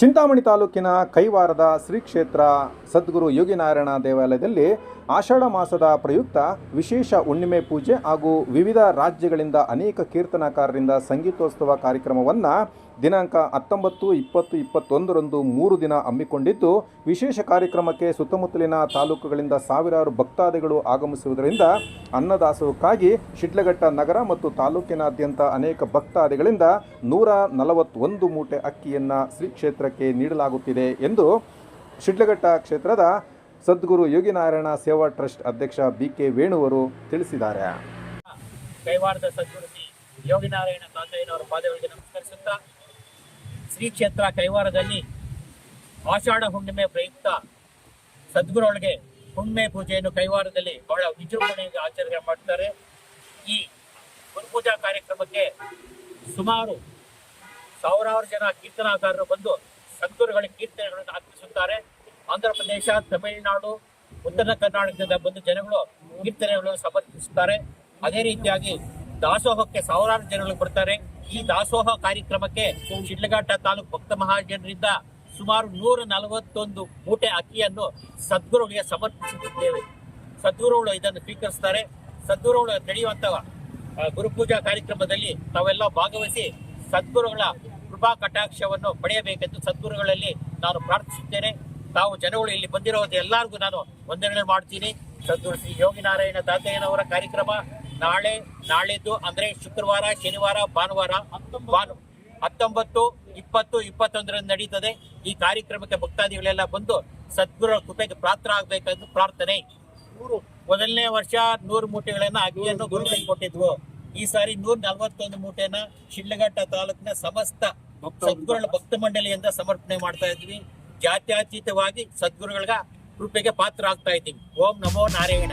ಚಿಂತಾಮಣಿ ತಾಲೂಕಿನ ಕೈವಾರದ ಶ್ರೀ ಕ್ಷೇತ್ರ ಸದ್ಗುರು ಯೋಗಿನಾರಾಯಣ ದೇವಾಲಯದಲ್ಲಿ ಆಷಾಢ ಮಾಸದ ಪ್ರಯುಕ್ತ ವಿಶೇಷ ಹುಣ್ಣಿಮೆ ಪೂಜೆ ಹಾಗೂ ವಿವಿಧ ರಾಜ್ಯಗಳಿಂದ ಅನೇಕ ಕೀರ್ತನಕಾರರಿಂದ ಸಂಗೀತೋತ್ಸವ ಕಾರ್ಯಕ್ರಮವನ್ನು ದಿನಾಂಕ ಹತ್ತೊಂಬತ್ತು, ಇಪ್ಪತ್ತು, ಇಪ್ಪತ್ತೊಂದರಂದು ಮೂರು ದಿನ ಹಮ್ಮಿಕೊಂಡಿದ್ದು, ವಿಶೇಷ ಕಾರ್ಯಕ್ರಮಕ್ಕೆ ಸುತ್ತಮುತ್ತಲಿನ ತಾಲೂಕುಗಳಿಂದ ಸಾವಿರಾರು ಭಕ್ತಾದಿಗಳು ಆಗಮಿಸುವುದರಿಂದ ಅನ್ನದಾಸೋಹಕ್ಕಾಗಿ ಶಿಡ್ಲಘಟ್ಟ ನಗರ ಮತ್ತು ತಾಲೂಕಿನಾದ್ಯಂತ ಅನೇಕ ಭಕ್ತಾದಿಗಳಿಂದ ನೂರ ನಲವತ್ತೊಂದು ಮೂಟೆ ಅಕ್ಕಿಯನ್ನು ಶ್ರೀ ಕ್ಷೇತ್ರಕ್ಕೆ ನೀಡಲಾಗುತ್ತಿದೆ ಎಂದು ಶಿಡ್ಲಘಟ್ಟ ಕ್ಷೇತ್ರದ ಸದ್ಗುರು ಯೋಗಿನಾರಾಯಣ ಸೇವಾ ಟ್ರಸ್ಟ್ ಅಧ್ಯಕ್ಷ ಬಿ ಕೆ ವೇಣುವರು ತಿಳಿಸಿದ್ದಾರೆ. ಕೈವಾರದ ಸದ್ಗುರು ಯೋಗಿನಾರಾಯಣ ತಾತಯ್ಯನವರ ಪಾದಗಳಿಗೆ ನಮಸ್ಕರಿಸುತ್ತಾ ಶ್ರೀ ಕ್ಷೇತ್ರ ಕೈವಾರದಲ್ಲಿ ಆಷಾಢ ಹುಣ್ಣಿಮೆ ಪ್ರಯುಕ್ತ ಸದ್ಗುರುಗಳಿಗೆ ಹುಣ್ಣಿಮೆ ಪೂಜೆಯನ್ನು ಕೈವಾರದಲ್ಲಿ ಬಹಳ ವಿಜೃಂಭಣೆಯಿಂದ ಆಚರಣೆ ಮಾಡ್ತಾರೆ. ಈ ಗುರುಪೂಜಾ ಕಾರ್ಯಕ್ರಮಕ್ಕೆ ಸುಮಾರು ಸಾವಿರಾರು ಜನ ಕೀರ್ತನಾಕಾರರು ಬಂದು ಸದ್ಗುರುಗಳ ಕೀರ್ತನೆಗಳನ್ನು ಅರ್ಪಿಸುತ್ತಾರೆ. ಆಂಧ್ರ ಪ್ರದೇಶ, ತಮಿಳುನಾಡು, ಉತ್ತರ ಕರ್ನಾಟಕದಿಂದ ಬಂದು ಜನಗಳು ಕೀರ್ತನೆಗಳನ್ನು ಸಮರ್ಪಿಸುತ್ತಾರೆ. ಅದೇ ರೀತಿಯಾಗಿ ದಾಸೋಹಕ್ಕೆ ಸಾವಿರಾರು ಜನಗಳು ಬರ್ತಾರೆ. ಈ ದಾಸೋಹ ಕಾರ್ಯಕ್ರಮಕ್ಕೆ ಶಿಡ್ಲಘಟ್ಟ ತಾಲೂಕು ಭಕ್ತ ಮಹಾಜನರಿಂದ ಸುಮಾರು ನೂರ ನಲವತ್ತೊಂದು ಮೂಟೆ ಅಕ್ಕಿಯನ್ನು ಸದ್ಗುರುಗಳಿಗೆ ಸಮರ್ಪಿಸುತ್ತಿದ್ದೇವೆ. ಸದ್ಗುರುಗಳು ಇದನ್ನು ಸ್ವೀಕರಿಸ್ತಾರೆ. ಸದ್ಗುರುಗಳು ನಡೆಯುವಂತ ಗುರುಪೂಜಾ ಕಾರ್ಯಕ್ರಮದಲ್ಲಿ ತಾವೆಲ್ಲ ಭಾಗವಹಿಸಿ ಸದ್ಗುರುಗಳ ಕೃಪಾ ಕಟಾಕ್ಷವನ್ನು ಪಡೆಯಬೇಕೆಂದು ಸದ್ಗುರುಗಳಲ್ಲಿ ನಾನು ಪ್ರಾರ್ಥಿಸುತ್ತೇನೆ. ತಾವು ಜನಗಳು ಇಲ್ಲಿ ಬಂದಿರೋದು ಎಲ್ಲರಿಗೂ ನಾನು ವಂದನೆ ಮಾಡ್ತೀನಿ. ಸದ್ಗುರು ಶ್ರೀ ಯೋಗಿನಾರಾಯಣ ತಾತಯ್ಯನವರ ಕಾರ್ಯಕ್ರಮ ನಾಳೆ ನಾಳಿದ್ದು ಅಂದ್ರೆ ಶುಕ್ರವಾರ ಶನಿವಾರ ಭಾನುವಾರ ಭಾನು ಹತ್ತೊಂಬತ್ತು ಇಪ್ಪತ್ತು ಇಪ್ಪತ್ತೊಂದರಂದು ನಡೀತದೆ. ಈ ಕಾರ್ಯಕ್ರಮಕ್ಕೆ ಭಕ್ತಾದಿಗಳೆಲ್ಲ ಬಂದು ಸದ್ಗುರು ಕೃಪೆಗೆ ಪಾತ್ರ ಆಗ್ಬೇಕಂತ ಪ್ರಾರ್ಥನೆ. ಮೊದಲನೇ ವರ್ಷ ನೂರು ಮೂಟೆಗಳನ್ನ ಅಕ್ಕಿಯನ್ನು ಗುರುಗಳಿಗೆ ಕೊಟ್ಟಿದ್ವು. ಈ ಸಾರಿ ನೂರ ನಲವತ್ತೊಂದು ಮೂಟೆನ ಶಿಡ್ಲಘಟ್ಟ ತಾಲೂಕಿನ ಸಮಸ್ತ ಸದ್ಗುರುಗಳ ಭಕ್ತ ಮಂಡಳಿಯಿಂದ ಸಮರ್ಪಣೆ ಮಾಡ್ತಾ ಇದ್ವಿ. ಜಾತ್ಯತೀತವಾಗಿ ಸದ್ಗುರುಗಳ ಕೃಪೆಗೆ ಪಾತ್ರ ಆಗ್ತಾ ಇದ್ದೀವಿ. ಓಂ ನಮೋ ನಾರಾಯಣ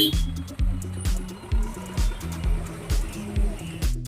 Beep.